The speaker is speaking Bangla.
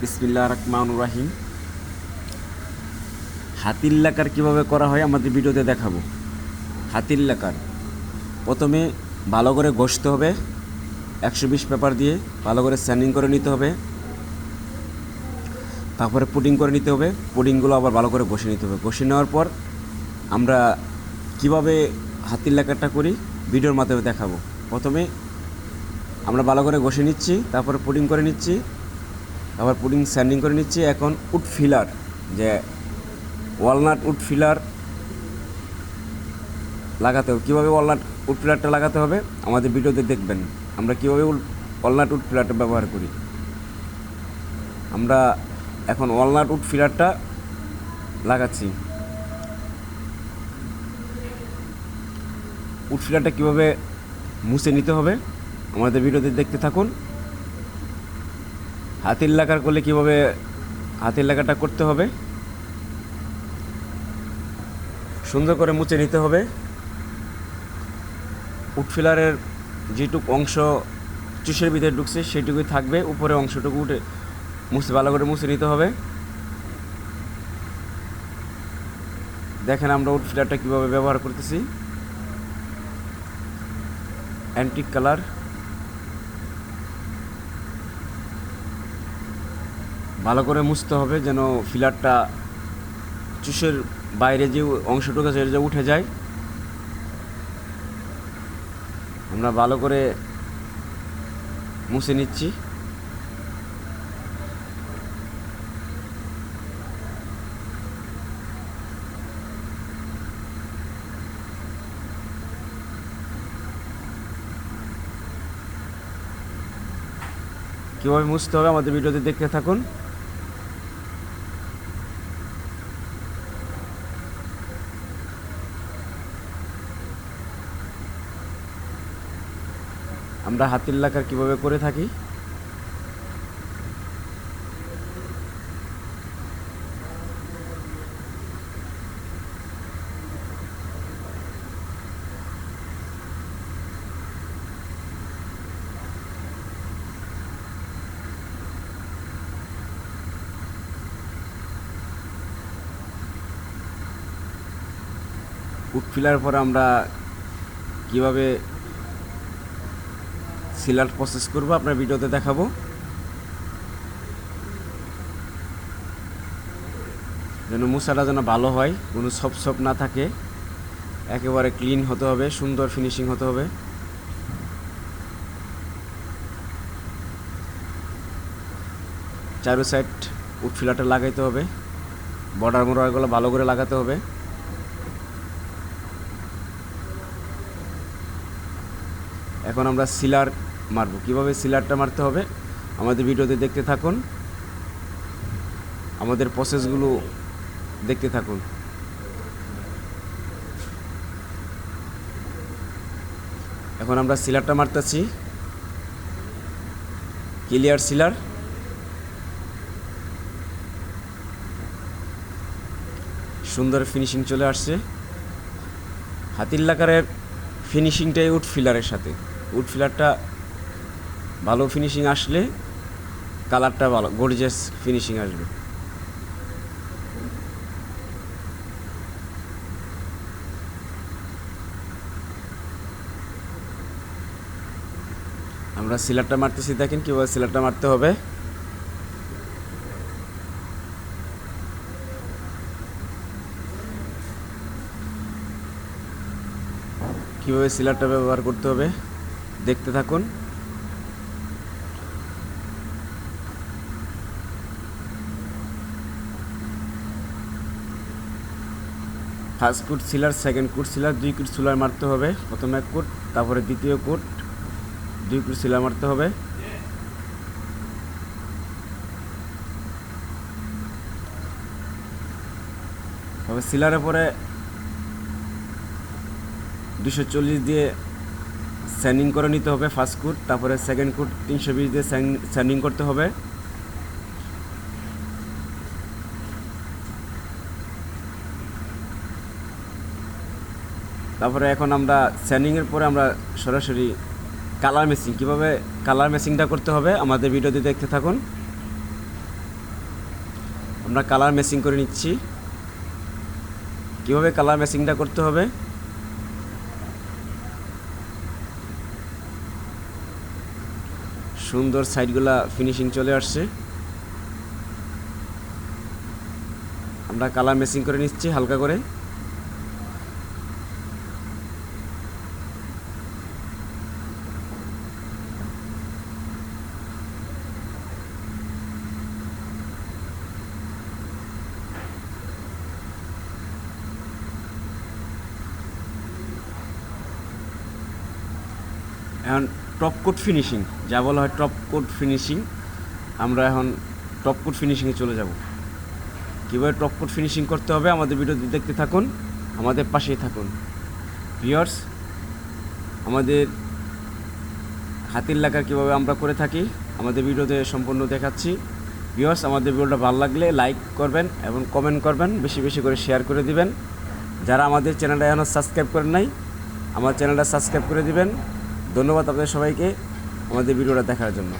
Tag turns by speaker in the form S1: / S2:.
S1: বিসমিল্লাহ রহমান রাহিম। হাতির লাকার কীভাবে করা হয় আমাদের ভিডিওতে দেখাবো। হাতির লাকার প্রথমে ভালো করে ঘষতে হবে। একশো বিশ পেপার দিয়ে ভালো করে স্যান্ডিং করে নিতে হবে। তারপরে পুডিং করে নিতে হবে। পুডিংগুলো আবার ভালো করে ঘষে নিতে হবে। ঘষে নেওয়ার পর আমরা কীভাবে হাতির লাকারটা করি ভিডিওর মাধ্যমে দেখাবো। প্রথমে আমরা ভালো করে ঘষে নিচ্ছি, তারপরে পুডিং করে নিচ্ছি। আবার পুডিং স্যান্ডিং করে নিচ্ছি। এখন উড ফিলার, যে ওয়ালনাট উড ফিলার লাগাতে হবে। কীভাবে ওয়ালনাট উড ফিলারটা লাগাতে হবে? আমাদের ভিডিওতে দেখবেন। আমরা কীভাবে ওয়ালনাট উড ফিলারটা ব্যবহার করি। আমরা এখন ওয়ালনাট উড ফিলারটা লাগাচ্ছি। উড ফিলারটা কীভাবে মুছে নিতে হবে? আমাদের ভিডিওতে দেখতে থাকুন। হাতের লাগার করলে কীভাবে হাতের লাগাটা করতে হবে? সুন্দর করে মুছে নিতে হবে। উটফিলারের যেটুক অংশ চুষের ভিতরে ঢুকছে, সেটুকুই থাকবে। উপরে অংশটুকু উঠে মুছে, ভালো করে মুছে নিতে হবে। দেখেন আমরা উটফিলারটা কীভাবে ব্যবহার করতেছি। অ্যান্টিক কালার ভালো করে মুছতে হবে যেন ফিলারটা চুষের বাইরে যে অংশটুকু আছে যে উঠে যায়। আমরা ভালো করে মুছে নিচ্ছি। কীভাবে মুছতে হবে আমাদের ভিডিওতে দেখতে থাকুন। আমরা হাতির লাকার কীভাবে করে থাকি? উড ফিলার পরে আমরা কীভাবে সিলার প্রসেস করব, আপনার ভিডিওতে দেখাবো। যেন মশাটা যেন ভালো হয়, কোনো সপ সপ না থাকে। একেবারে ক্লিন হতে হবে, সুন্দর ফিনিশিং হতে হবে। চারো সাইড উটফিলাটা লাগাইতে হবে। বর্ডার মোড়ারগুলো ভালো করে লাগাতে হবে। এখন আমরা সিলার মারবো। কীভাবে সিলারটা মারতে হবে, আমাদের ভিডিওতে দেখতে থাকুন। আমাদের প্রসেসগুলো দেখতে থাকুন। এখন আমরা সিলারটা মারতেছি। Clear sealer. সুন্দর ফিনিশিং চলে আসছে। হাতির লাকারের ফিনিশিংটাই উড ফিলারের সাথে। উড ফিলারটা ভালো ফিনিশিং আসলে কালারটা ভালো গর্জিয়াস ফিনিশিং আসবে। আমরা সিলারটা মারতেছি, দেখেন কীভাবে সিলারটা মারতে হবে। কীভাবে সিলারটা ব্যবহার করতে হবে, দেখতে থাকুন। ফার্স্ট কুট সিলার, সেকেন্ড কুট সিলার, দুই কুট সিলার মারতে হবে, প্রথম এক কুট তারপরে দ্বিতীয় কুট দুই কুট সিলার মারতে হবে। তবে সিলারের পরে দুশো চল্লিশ দিয়ে স্যান্ডিং করে নিতে হবে ফার্স্ট কুট তারপরে সেকেন্ড কুট তিনশো বিশ দিয়ে স্যান্ডিং করতে হবে। তারপরে এখন আমরা স্যান্ডিংয়ের পরে আমরা সরাসরি কালার মেসিং কীভাবে কালার মেসিংটা করতে হবে আমাদের ভিডিওতে দেখতে থাকুন। আমরা কালার ম্যাচিং করে নিচ্ছি। কীভাবে কালার ম্যাচিংটা করতে হবে? সুন্দর সাইডগুলা ফিনিশিং চলে আসছে। আমরা কালার ম্যাচিং করে নিচ্ছি হালকা করে। এখন টপ কোট ফিনিশিং যা বলা হয় টপ কোট ফিনিশিং আমরা এখন টপ কোট ফিনিশিংয়ে চলে যাব। কীভাবে টপ কোট ফিনিশিং করতে হবে আমাদের ভিডিও দেখতে থাকুন, আমাদের পাশেই থাকুন। ভিওর্স আমাদের হাতির লাগার কীভাবে আমরা করে থাকি, আমাদের ভিডিওতে সম্পূর্ণ দেখাচ্ছি। ভিওর্স আমাদের ভিডিওটা ভালো লাগলে লাইক করবেন এবং কমেন্ট করবেন, বেশি বেশি করে শেয়ার করে দিবেন। যারা আমাদের চ্যানেলটা এখনও সাবস্ক্রাইব করেন নাই, আমার চ্যানেলটা সাবস্ক্রাইব করে দিবেন। ধন্যবাদ আপনাদের সবাইকে আমাদের ভিডিওটা দেখার জন্য।